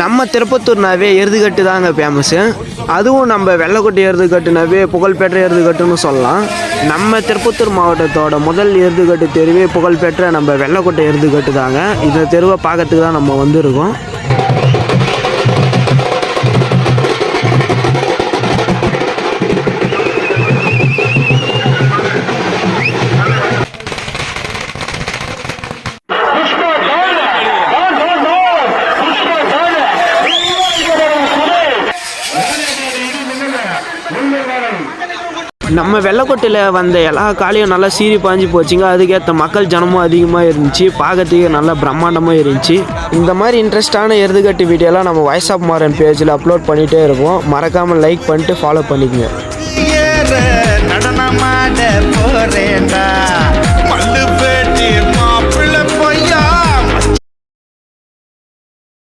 நம்ம திருப்பத்தூர்னாவே எருதுகட்டு தாங்க ஃபேமஸ்ஸு அதுவும் நம்ம வெள்ளக்கோட்டை எருதுகட்டுனாவே புகழ்பெற்ற எருதுகட்டுன்னு சொல்லலாம். நம்ம திருப்பத்தூர் மாவட்டத்தோட முதல் எருதுகட்டு தெருவே புகழ்பெற்ற நம்ம வெள்ளக்கோட்டை எருதுகட்டு தாங்க இந்த தெருவை பார்க்கறதுக்கு தான் நம்ம வந்திருக்கோம். நம்ம வெள்ளக்கோட்டையில் வந்த எல்லா காலையும் நல்லா சீறி பாஞ்சு போச்சுங்க. அதுக்கேற்ற மக்கள் ஜனமும் அதிகமாக இருந்துச்சு. பார்க்கறதுக்கு நல்லா பிரம்மாண்டமாக இருந்துச்சு. இந்த மாதிரி இன்ட்ரெஸ்டான எருதுகட்டு வீடியோலாம் நம்ம வாய்ஸ் ஆஃப் மாறன் பேஜில் அப்லோட் பண்ணிகிட்டே இருப்போம் மறக்காமல் லைக் பண்ணிட்டு ஃபாலோ பண்ணிக்கங்க.